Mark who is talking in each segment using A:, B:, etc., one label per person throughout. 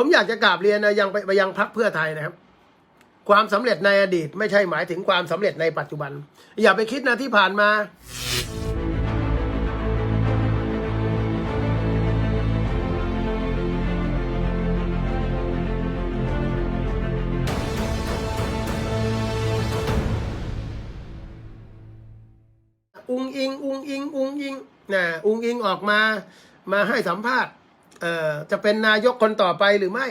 A: ผมอยากจะกราบเรียนนะยังไปยังพักเพื่อไทยนะครับ ความสำเร็จในอดีต ไม่ใช่หมายถึงความสำเร็จในปัจจุบัน อย่าไปคิดนะที่ผ่านมาอุงอิง อุงอิง อุงอิงนะอุงอิงออกมา มาให้สัมภาษณ์ จะเป็นนายกคนต่อไปหรือไม่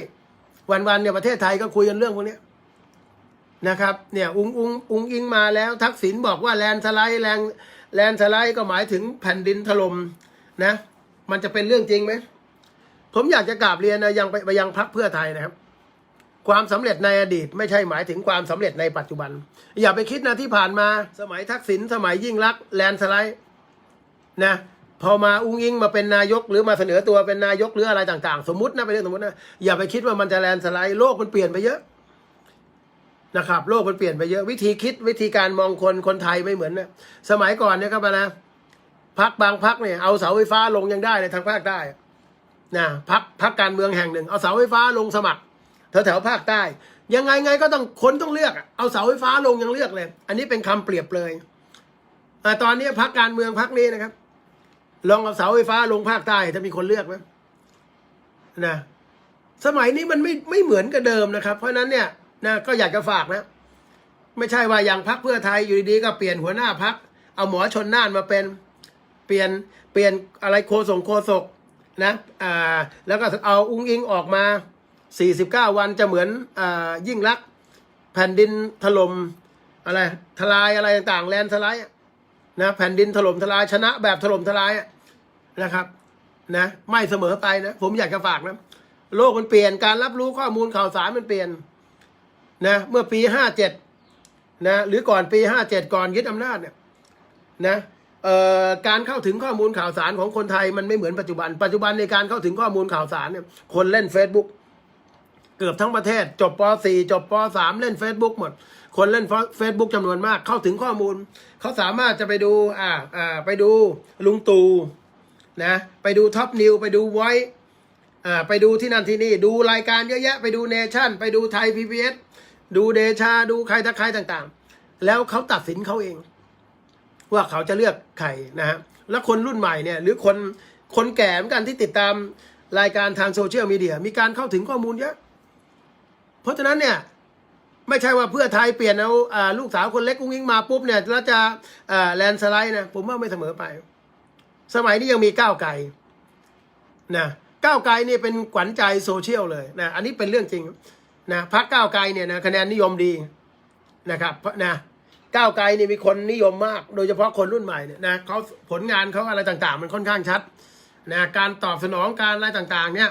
A: วันๆเนี่ยประเทศไทยก็คุยกันเรื่องพวกนี้นะครับ เนี่ยอุงอุงอุงอิงมาแล้วทักษิณบอกว่าแลนสไลด์แรงแลนสไลด์ก็หมายถึงแผ่นดินถล่มนะ มันจะเป็นเรื่องจริงไหมผมอยากจะกราบเรียนนะยังไปยังพักเพื่อไทยนะครับ ความสำเร็จในอดีต ไม่ใช่หมายถึงความสำเร็จในปัจจุบัน อย่าไปคิดนะที่ผ่านมาสมัยทักษิณสมัยยิ่งรักษณ์แลนสไลด์นะ พอมาอุ้งอิงมาเป็นนายกหรือมาเสนอตัวเป็นนายกหรืออะไรต่างๆ สมมตินะเป็นเรื่องสมมตินะอย่าไปคิดว่ามันจะแลนสไลด์โลกมันเปลี่ยนไปเยอะนะครับ โลกมันเปลี่ยนไปเยอะวิธีคิดวิธีการมองคนคนไทยไม่เหมือนนะสมัยก่อนเนี่ยครับนะพักบางพักเนี่ยเอาเสาไฟฟ้าลงยังได้เลยทางภาคใต้นะพักพักการเมืองแห่งหนึ่ง เอาเสาไฟฟ้าลงสมัครแถวแถวภาคใต้ ยังไงไงก็ต้องคนต้องเลือกเอาเสาไฟฟ้าลงยังเลือกเลย อันนี้เป็นคำเปรียบเลยอ่าตอนนี้พักการเมืองพักนี้นะครับ ลองเอาเสาไฟฟ้าลงภาคใต้ถ้ามีคนเลือกไหมนะสมัยนี้มันไม่ไม่เหมือนกับเดิมนะครับ เพราะนั้นเนี่ยนะก็อยากจะฝากนะ ไม่ใช่ว่าอย่างพักเพื่อไทยอยู่ดีๆก็เปลี่ยนหัวหน้าพักเอาหมอชนน่านมาเป็นเปลี่ยนเปลี่ยนอะไรโคศงโคศกนะอ่าแล้วก็เอาอุ้งอิงออกมา 49 วันจะเหมือนอ่ายิ่งรัก แผ่นดินถล่มอะไรทลายอะไรต่างๆแลนสไลด์ นะแผ่นดินถล่มทลายชนะแบบถล่มทลายนะครับ นะ ไม่เสมอไปนะ ผมอยากจะฝากนะ โลกมันเปลี่ยนการรับรู้ข้อมูลข่าวสารมันเปลี่ยน นะ เมื่อปี57นะ หรือก่อนปี57ก่อนยึดอำนาจเนี่ยนะเอ่อการเข้าถึงข้อมูลข่าวสารของคนไทยมันไม่เหมือนปัจจุบัน ปัจจุบันในการเข้าถึงข้อมูลข่าวสารเนี่ยคนเล่น Facebook เกือบทั้งประเทศ จบป .4 จบป .3 เล่น Facebook หมด คนเล่น Facebook จำนวนมาก เข้าถึงข้อมูล เขาสามารถจะไปดู อ่าอ่าไปดูลุงตู่นะไปดูท็อปนิวไปดูไว้อ่าไปดูที่นั่นที่นี่ ดูรายการเยอะแยะ ไปดูเนชั่น ไปดูไทยพีพีเอสดูเดชาดูใครตะใครต่างๆ แล้วเขาตัดสินเขาเอง ว่าเขาจะเลือกใครนะฮะแล้วคนรุ่นใหม่เนี่ย หรือคนคนแก่เหมือนกันที่ติดตามรายการทางโซเชียลมีเดียมีการเข้าถึงข้อมูลเยอะ เพราะฉะนั้นเนี่ย ไม่ใช่ว่าเพื่อไทยเปลี่ยนเอาลูกสาวคนเล็กกุ้งยิงมาปุ๊บเนี่ยแล้วจะแลนสไลด์นะผมว่าไม่เสมอไป สมัยนี้ยังมีก้าวไกลนะก้าวไกลนี่เป็นขวัญใจโซเชียลเลยนะอันนี้เป็นเรื่องจริงนะพักก้าวไกลเนี่ยนะคะแนนนิยมดีนะครับเพราะนะก้าวไกลนี่มีคนนิยมมาก โดยเฉพาะคนรุ่นใหม่เนี่ยนะเขาผลงานเขาอะไรต่างๆ มันค่อนข้างชัดนะการตอบสนองการอะไรต่างๆ เนี่ย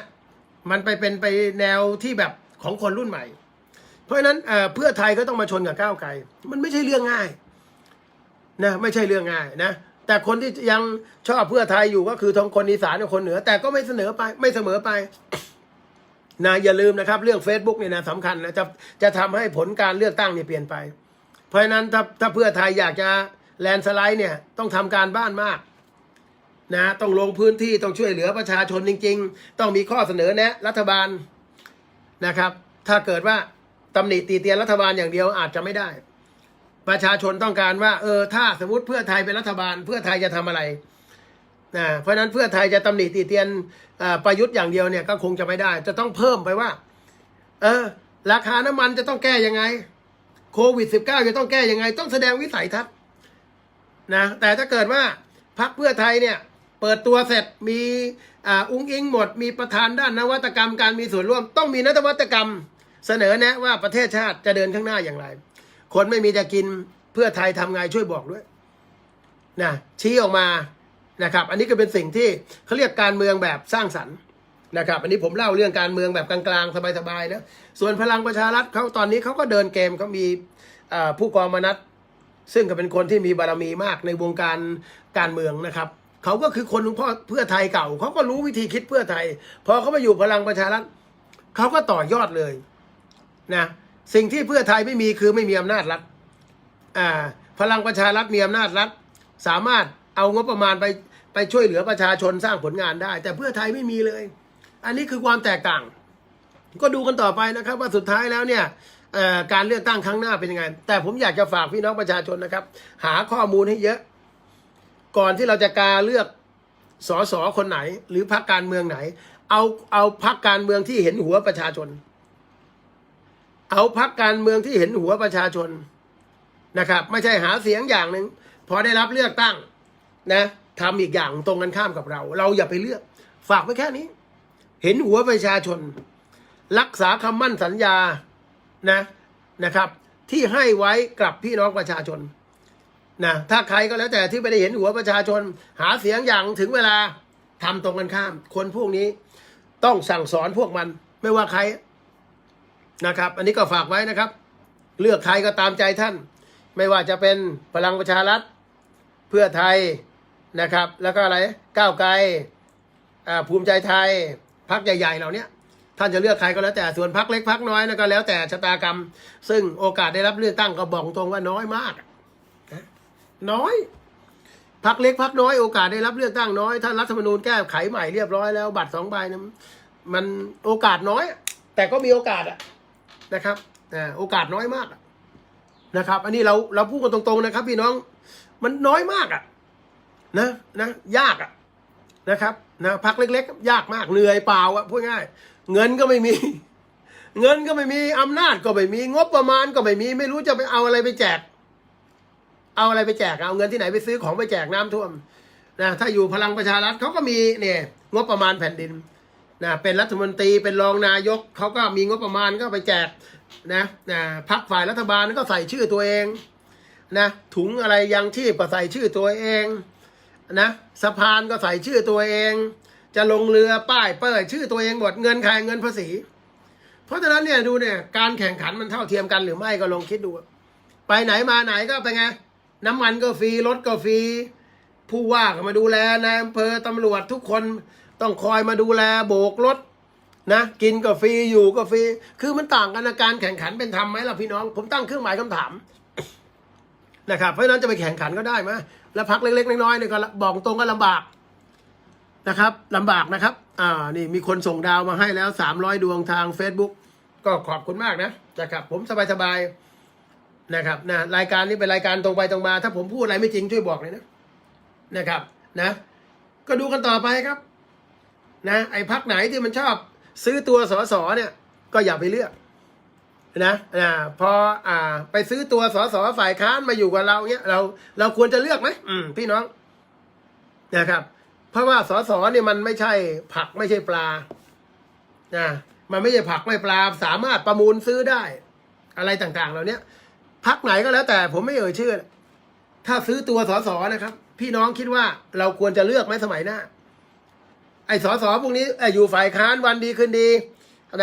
A: มันไปเป็นไปแนวที่แบบของคนรุ่นใหม่ เพราะฉะนั้นเอ่อเพื่อไทยก็ต้องมาชนกับก้าวไกล มันไม่ใช่เรื่องง่ายนะไม่ใช่เรื่องง่ายนะ แต่คนที่ยังชอบเพื่อไทยอยู่ก็คือทางคนอีสานกับคนเหนือ แต่ก็ไม่เสนอไปไม่เสมอไปนะอย่าลืมนะครับ เรื่อง Facebook เนี่ยนะสำคัญนะจะจะทำให้ผลการเลือกตั้งเนี่ยเปลี่ยนไป เพราะฉะนั้นถ้าถ้าเพื่อไทยอยากจะแลนสไลด์เนี่ยต้องทำการบ้านมากนะต้องลงพื้นที่ต้องช่วยเหลือประชาชนจริง ๆ ต้องมีข้อเสนอแนะรัฐบาลนะครับ ถ้าเกิดว่า ตำหนิตีเตียนรัฐบาลอย่างเดียวอาจจะไม่ได้ ประชาชนต้องการว่า เออ ถ้าสมมติเพื่อไทยเป็นรัฐบาล เพื่อไทยจะทำอะไรนะเพราะฉะนั้นเพื่อไทยจะตำหนิตีเตียนประยุทธ์อย่างเดียวเนี่ยก็คงจะไม่ได้ จะต้องเพิ่มไปว่า เออ ราคาน้ำมันจะต้องแก้ยังไงโควิด -19 จะต้องแก้ยังไง ต้องแสดงวิสัยทัศน์นะแต่ถ้าเกิดว่าพักเพื่อไทยเนี่ยเปิดตัวเสร็จมีอ่าอุ้งอิงหมด มีประธานด้านนวัตกรรมการมีส่วนร่วม ต้องมีนวัตกรรม เสนอแนะว่าประเทศชาติจะเดินข้างหน้าอย่างไร คนไม่มีจะกินเพื่อไทยทำไงช่วยบอกด้วยนะชี้ออกมานะครับ อันนี้ก็เป็นสิ่งที่เขาเรียกการเมืองแบบสร้างสรรค์นะครับ อันนี้ผมเล่าเรื่องการเมืองแบบกลางๆสบายๆนะส่วนพลังประชารัฐเขาตอนนี้เขาก็เดินเกมเขามีผู้กองมนัสซึ่งก็เป็นคนที่มีบารมีมากในวงการการเมืองนะครับเขาก็คือคนพ่อเพื่อไทยเก่าเขาก็รู้วิธีคิดเพื่อไทยพอเขามาอยู่พลังประชารัฐเขาก็ต่อยอดเลย นะสิ่งที่เพื่อไทยไม่มีคือไม่มีอำนาจรัฐอ่าพลังประชารัฐมีอำนาจรัฐ สามารถเอางบประมาณไปไปช่วยเหลือประชาชนสร้างผลงานได้ แต่เพื่อไทยไม่มีเลย อันนี้คือความแตกต่าง ก็ดูกันต่อไปนะครับ ว่าสุดท้ายแล้วเนี่ยการเลือกตั้งครั้งหน้าเป็นยังไง แต่ผมอยากจะฝากพี่น้องประชาชนนะครับ หาข้อมูลให้เยอะ ก่อนที่เราจะการเลือกสสคนไหน หรือพรรคการเมืองไหน เอาเอาพรรคการเมืองที่เห็นหัวประชาชน เอาพรรคการเมืองที่เห็นหัวประชาชนนะครับ ไม่ใช่หาเสียงอย่างหนึ่งพอได้รับเลือกตั้งนะทำอีกอย่างตรงกันข้ามกับเรา เราอย่าไปเลือก ฝากไว้แค่นี้ เห็นหัวประชาชน รักษาคำมั่นสัญญานะนะครับ ที่ให้ไว้กับพี่น้องประชาชนนะถ้าใครก็แล้วแต่ที่ไม่ได้เห็นหัวประชาชน หาเสียงอย่างถึงเวลาทำตรงกันข้าม คนพวกนี้ต้องสั่งสอนพวกมันไม่ว่าใคร นะครับ อันนี้ก็ฝากไว้นะครับ เลือกใครก็ตามใจท่าน ไม่ว่าจะเป็นพลังประชารัฐเพื่อไทยนะครับ แล้วก็อะไรก้าวไกลอ่าภูมิใจไทยพักใหญ่ ๆ เหล่านี้ท่านจะเลือกใครก็แล้วแต่ส่วนพักเล็กพักน้อยนะก็แล้วแต่ชะตากรรม ซึ่งโอกาสได้รับเลือกตั้งก็บอกตรงว่าน้อยมากนะน้อยพักเล็กพักน้อยโอกาสได้รับเลือกตั้งน้อยถ้ารัฐธรรมนูญแก้ไขใหม่เรียบร้อยแล้วบัตรสองใบนะมันโอกาสน้อย แต่ก็มีโอกาสอะ นะครับอ่าโอกาสน้อยมากนะครับ อันนี้เราเราพูดกันตรงๆนะครับ พี่น้องมันน้อยมากอะนะนะยากอะนะครับนะพักเล็ก ๆ ยากมากเหนื่อยเปล่าอะพูดง่าย เงินก็ไม่มี เงินก็ไม่มีอำนาจก็ไม่มี งบประมาณก็ไม่มี ไม่รู้จะไปเอาอะไรไปแจก เอาอะไรไปแจกเอาเงินที่ไหนไปซื้อของไปแจกน้ำท่วมนะถ้าอยู่พลังประชารัฐเขาก็มีเนี่ยงบประมาณแผ่นดิน นะเป็นรัฐมนตรีเป็นรองนายกเขาก็มีงบประมาณก็ไปแจกนะนะพักฝ่ายรัฐบาลก็ใส่ชื่อตัวเองนะถุงอะไรยังที่ก็ใส่ชื่อตัวเองนะสะพานก็ใส่ชื่อตัวเอง จะลงเรือป้ายเปิดชื่อตัวเองหมดเงินใครเงินภาษี เพราะฉะนั้นเนี่ยดูเนี่ยการแข่งขันมันเท่าเทียมกันหรือไม่ก็ลองคิดดู ไปไหนมาไหนก็ไปไงน้ำมันก็ฟรีรถก็ฟรีผู้ว่าก็มาดูแลนายอำเภอตำรวจทุกคน ต้องคอยมาดูแลโบกรถนะกินก็ฟรีอยู่ก็ฟรีคือมันต่างกันนะการแข่งขันเป็นธรรมไหมล่ะพี่น้อง ผมตั้งเครื่องหมายคำถามนะครับเพราะนั้นจะไปแข่งขันก็ได้ไหมแล้วพักเล็กๆน้อยๆเนี่ยก็บอกตรงก็ลำบากนะครับลำบากนะครับ อ่านี่มีคนส่งดาวมาให้แล้วสามร้อยดวงทาง Facebook ก็ขอบคุณมากนะนะครับ ผมสบายๆนะครับนะรายการนี้เป็นรายการตรงไปตรงมา ถ้าผมพูดอะไรไม่จริงช่วยบอกเลยนะนะครับ นะ ก็ดูกันต่อไปครับ นะไอ้พักไหนที่มันชอบซื้อตัวสสเนี่ย ก็อย่าไปเลือกนะอ่าพออ่า ไปซื้อตัวสสฝ่ายค้านมาอยู่กับเราเนี้ยเราเราควรจะเลือกไหมอืมพี่น้องนะครับ เพราะว่าสสเนี่ยมันไม่ใช่ผักไม่ใช่ปลานะมันไม่ใช่ผักไม่ปลาสามารถประมูลซื้อได้ อะไรต่างๆ เหล่านี้พักไหนก็แล้วแต่ผมไม่เอ่ยชื่อ ถ้าซื้อตัวสสนะครับ พี่น้องคิดว่าเราควรจะเลือกไหมสมัยหน้า ไอ้สสพวกนี้ไอ่อยู่ฝ่ายค้านวันดีคืนดี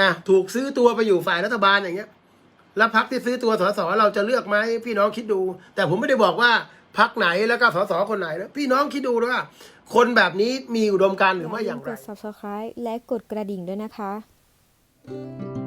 A: นะถูกซื้อตัวไปอยู่ฝ่ายรัฐบาลอย่างเงี้ย แล้วพักที่ซื้อตัวสสเราจะเลือกไหมพี่น้องคิดดู แต่ผมไม่ได้บอกว่าพักไหนแล้วก็สสคนไหนนะพี่น้องคิดดูด้วยว่า คนแบบนี้มีอุดมการณ์หรือไม่อย่างไรก
B: ด subscribe และกดกระดิ่งด้วยนะคะ